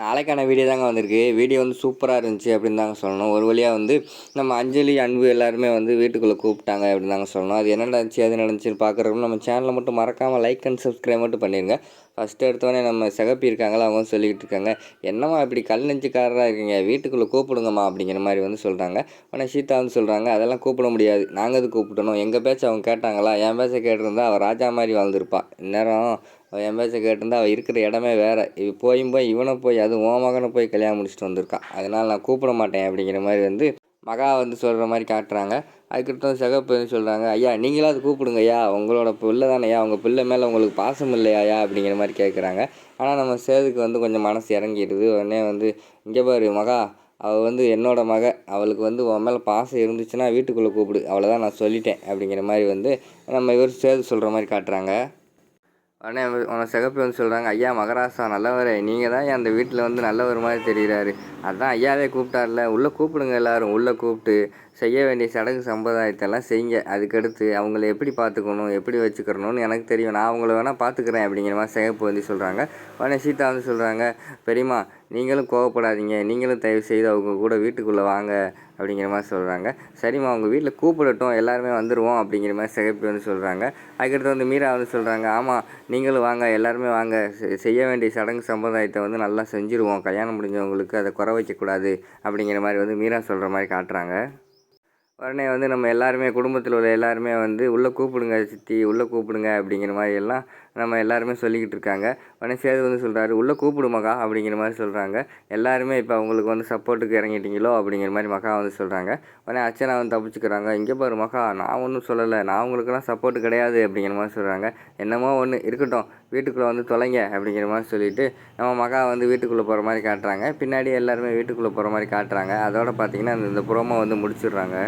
நாளைக்கான வீடியோ தாங்க வந்திருக்கு. வீடியோ வந்து சூப்பராக இருந்துச்சு அப்படின்னு தாங்க சொல்லணும். ஒரு வழியாக வந்து நம்ம அஞ்சலி அன்பு எல்லாருமே வந்து வீட்டுக்குள்ளே கூப்பிட்டாங்க அப்படின்னு தாங்க சொல்லணும். அது என்ன நடந்துச்சு அது நடந்துச்சுன்னு பார்க்குறப்ப நம்ம சேனலை மட்டும் மறக்காமல் லைக் அண்ட் சப்ஸ்கிரைப் மட்டும் பண்ணிடுங்க ஃபஸ்ட்டு எடுத்தோடனே நம்ம சிகப்பி இருக்காங்களா அவங்க சொல்லிக்கிட்டு இருக்காங்க. என்னம்மா இப்படி கல் நெஞ்சுக்காரராக இருக்கீங்க? வீட்டுக்குள்ளே கூப்பிடுங்கம்மா அப்படிங்கிற மாதிரி வந்து சொல்கிறாங்க உடனே சீதா வந்து சொல்கிறாங்க அதெல்லாம் கூப்பிட முடியாது. நாங்கள் அது கூப்பிட்டணும் எங்கள் பேச்சை அவங்க கேட்டாங்களா? என் பேச்சை கேட்டிருந்தா அவள் ராஜா மாதிரி வாழ்ந்துருப்பா. இந்நேரம் அவள் என் பேச்சை கேட்டிருந்தா அவள் இருக்கிற இடமே வேறு. இவ போயும் போய் இவனை போய் அது ஓ மகனை போய் கல்யாணம் முடிச்சுட்டு வந்திருக்கான். அதனால் நான் கூப்பிட மாட்டேன் அப்படிங்கிற மாதிரி வந்து மகா வந்து சொல்கிற மாதிரி காட்டுறாங்க. அதுக்கடுத்து சிகப்பு வந்து சொல்கிறாங்க ஐயா நீங்களாவது கூப்பிடுங்க ஐயா. உங்களோட பிள்ளை தானேயா உங்கள் பிள்ளை மேலே உங்களுக்கு பாசம் இல்லையாயா அப்படிங்கிற மாதிரி கேட்குறாங்க ஆனால் நம்ம சேதுக்கு வந்து கொஞ்சம் மனசு இறங்கிடுது. உடனே வந்து இங்கே பாரு மகா அவள் வந்து என்னோட மக. அவளுக்கு வந்து உன் மேலே பாசம் இருந்துச்சுன்னா வீட்டுக்குள்ளே கூப்பிடு. அவ்வளோதான் நான் சொல்லிட்டேன். அப்படிங்கிற மாதிரி வந்து நம்ம இவர் சேது சொல்கிற மாதிரி காட்டுறாங்க. உடனே உன சிகப்பு வந்து சொல்கிறாங்க ஐயா மகராசா நல்லவர் நீங்கள் தான் அந்த வீட்டில் வந்து நல்லவர் மாதிரி தெரிகிறாரு அதான் ஐயாவே கூப்பிட்டார்ல உள்ளே கூப்பிடுங்க எல்லாரும் உள்ளே கூப்பிட்டு செய்ய வேண்டிய சடங்கு சம்பிரதாயத்தெல்லாம் செய்யுங்க. அதுக்கடுத்து அவங்கள எப்படி பார்த்துக்கணும் எப்படி வச்சுக்கிறணும்னு எனக்கு தெரியும். நான் அவங்கள வேணால் பார்த்துக்கிறேன் அப்படிங்கிற மாதிரி சிகப்பு வந்து சொல்கிறாங்க உடனே சீதா வந்து சொல்கிறாங்க பெரியம்மா நீங்களும் கோவப்படாதீங்க. நீங்களும் தயவு செய்து அவங்க கூட வீட்டுக்குள்ளே வாங்க அப்படிங்கிற மாதிரி சொல்கிறாங்க சரிம்மா அவங்க வீட்டில் கூப்பிடட்டும் எல்லாருமே வந்துடுவோம் அப்படிங்கிற மாதிரி சிகப்பி வந்து சொல்கிறாங்க அதுக்கடுத்து வந்து மீரா வந்து சொல்கிறாங்க ஆமாம் நீங்களும் வாங்க எல்லாருமே வாங்க. செ- செய்ய வேண்டிய சடங்கு சம்பிரதாயத்தை வந்து நல்லா செஞ்சுருவோம். கல்யாணம் முடிஞ்சவங்களுக்கு அதை குறை வைக்கக்கூடாது. அப்படிங்கிற மாதிரி வந்து மீரா சொல்கிற மாதிரி காட்டுறாங்க. உடனே வந்து நம்ம எல்லாருமே குடும்பத்தில் உள்ள எல்லாருமே வந்து உள்ளே கூப்பிடுங்க சித்தி உள்ளே கூப்பிடுங்க அப்படிங்கிற மாதிரி எல்லாம் நம்ம எல்லாருமே சொல்லிக்கிட்டு இருக்காங்க. உடனே சேது வந்து சொல்கிறாரு உள்ளே கூப்பிடு மகா அப்படிங்கிற மாதிரி சொல்கிறாங்க எல்லாருமே இப்போ அவங்களுக்கு வந்து சப்போர்ட்டுக்கு இறங்கிட்டீங்களோ அப்படிங்கிற மாதிரி மகா வந்து சொல்கிறாங்க உடனே அச்சனா வந்து தப்பிச்சுக்கிறாங்க. இங்கே பாரு மகா நான் ஒன்றும் சொல்லலை. நான் அவங்களுக்குலாம் சப்போர்ட் கிடையாது அப்படிங்கிற மாதிரி சொல்கிறாங்க என்னமோ ஒன்று இருக்கட்டும். வீட்டுக்குள்ளே வந்து தொலைங்க அப்படிங்கிற மாதிரி சொல்லிட்டு நம்ம மகா வந்து வீட்டுக்குள்ளே போகிற மாதிரி காட்டுறாங்க. பின்னாடி எல்லாருமே வீட்டுக்குள்ளே போகிற மாதிரி காட்டுறாங்க. அதோட பார்த்தீங்கன்னா அந்த இந்த ப்ரோமோ வந்து முடிச்சிடுறாங்க.